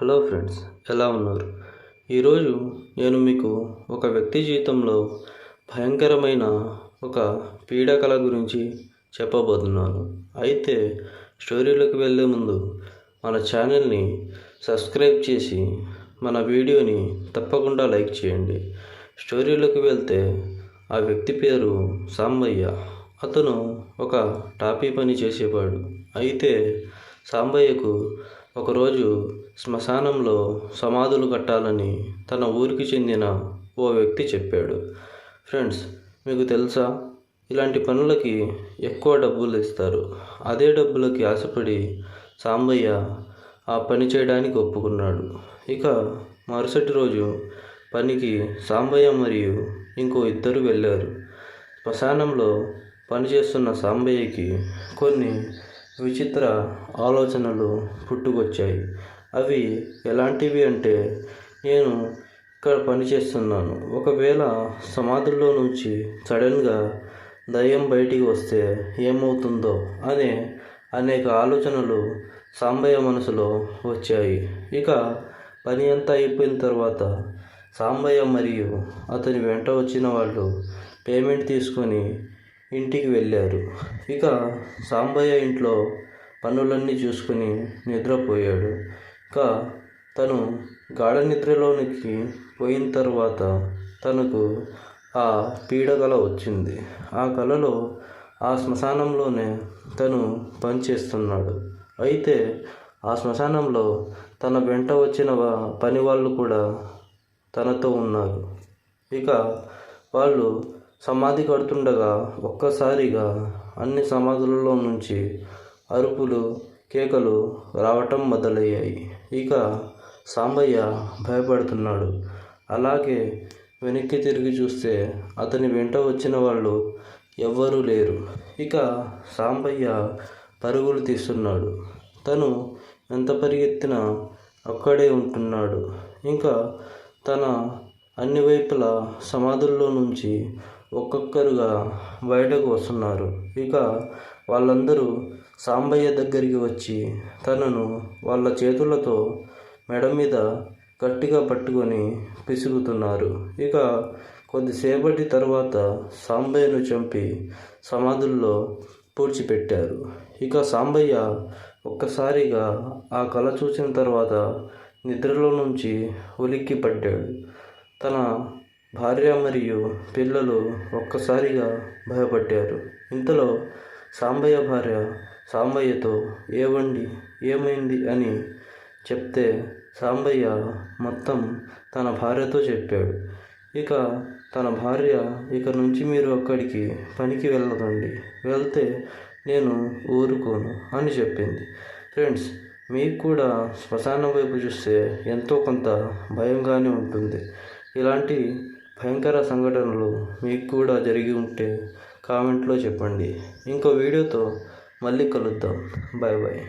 Hello friends ఎలా ఉన్నారు? ఈరోజు నేను మీకు ఒక వ్యక్తి జీవితంలో భయంకరమైన ఒక పీడకల గురించి చెప్పబోతున్నాను. అయితే స్టోరీలోకి వెళ్ళే ముందు మన ఛానల్ని సబ్స్క్రైబ్ చేసి మన వీడియోని తప్పకుండా లైక్ చేయండి. స్టోరీలోకి వెళ్తే ఆ వ్యక్తి పేరు సాంబయ్య. అతను ఒక టాపీ పని చేసేవాడు. అయితే సాంబయ్యకు ఒకరోజు శ్మశానంలో సమాధులు కట్టాలని తన ఊరికి చెందిన ఓ వ్యక్తి చెప్పాడు. ఫ్రెండ్స్ మీకు తెలుసా? ఇలాంటి పనులకి ఎక్కువ డబ్బులు ఇస్తారు. అదే డబ్బులకి ఆశపడి సాంబయ్య ఆ పని చేయడానికి ఒప్పుకున్నాడు. ఇక మరుసటి రోజు పనికి సాంబయ్య మరియు ఇంకో ఇద్దరు వెళ్ళారు. శ్మశానంలో పనిచేస్తున్న సాంబయ్యకి కొన్ని విచిత్ర ఆలోచనలు పుట్టుకొచ్చాయి. అవి ఎలాంటివి అంటే నేను ఇక్కడ పనిచేస్తున్నాను. ఒకవేళ సమాధుల్లో నుంచి సడన్గా దయ్యం బయటికి వస్తే ఏమవుతుందో అనే అనేక ఆలోచనలు సాంబయ్య మనసులో వచ్చాయి. ఇక పని అంతా అయిపోయిన తర్వాత సాంబయ్య మరియు అతని వెంట వచ్చిన వాళ్ళు పేమెంట్ తీసుకొని ఇంటికి వెళ్ళారు. ఇక సాంబయ్య ఇంట్లో పనులన్నీ చూసుకుని నిద్రపోయాడు. ఇక తను గాఢ నిద్రలోనికి పోయిన తర్వాత తనకు ఆ పీడకల వచ్చింది. ఆ కలలో ఆ శ్మశానంలోనే తను పనిచేస్తున్నాడు. అయితే ఆ శ్మశానంలో తన వెంట వచ్చిన పని వాళ్ళు కూడా తనతో ఉన్నారు. ఇక వాళ్ళు సమాధి కడుతుండగా ఒక్కసారిగా అన్ని సమాధులలో నుంచి అరుపులు కేకలు రావటం మొదలయ్యాయి. ఇక సాంబయ్య భయపడుతున్నాడు. అలాగే వెనక్కి తిరిగి చూస్తే అతని వెంట వచ్చిన వాళ్ళు ఎవ్వరూ లేరు. ఇక సాంబయ్య పరుగులు తీస్తున్నాడు. తను ఎంత పరిగెత్తినా అక్కడే ఉంటున్నాడు. ఇంకా తన అన్ని వైపుల సమాధుల్లో నుంచి ఒక్కొక్కరుగా బయటకు వస్తున్నారు. ఇక వాళ్ళందరూ సాంబయ్య దగ్గరికి వచ్చి తనను వాళ్ళ చేతులతో మెడ మీద గట్టిగా పట్టుకొని పిసుగుతున్నారు ఇక కొద్దిసేపటి తర్వాత సాంబయ్యను చంపి సమాధుల్లో పూడ్చిపెట్టారు. ఇక సాంబయ్య ఒక్కసారిగా ఆ కళ చూసిన తర్వాత నిద్రలో నుంచి ఉలిక్కి పడ్డాడు తన భార్య మరియు పిల్లలు ఒక్కసారిగా భయపడ్డారు. ఇంతలో సాంబయ్య భార్య సాంబయ్యతో ఏవండి ఏమైంది? అని చెప్తే సాంబయ్య మొత్తం తన భార్యతో చెప్పాడు. ఇక తన భార్య ఇక నుంచి మీరు అక్కడికి పనికి వెళ్ళకండి వెళ్తే నేను ఊరుకోను అని చెప్పింది. ఫ్రెండ్స్ మీకు కూడా శ్మశానం వైపు చూస్తే ఎంతో కొంత భయంగానే ఉంటుంది. ఇలాంటి భయంకర సంఘటనలు మీకు కూడా జరిగి ఉంటే కామెంట్లో చెప్పండి. ఇంకో వీడియోతో మళ్ళీ కలుద్దాం. Bye bye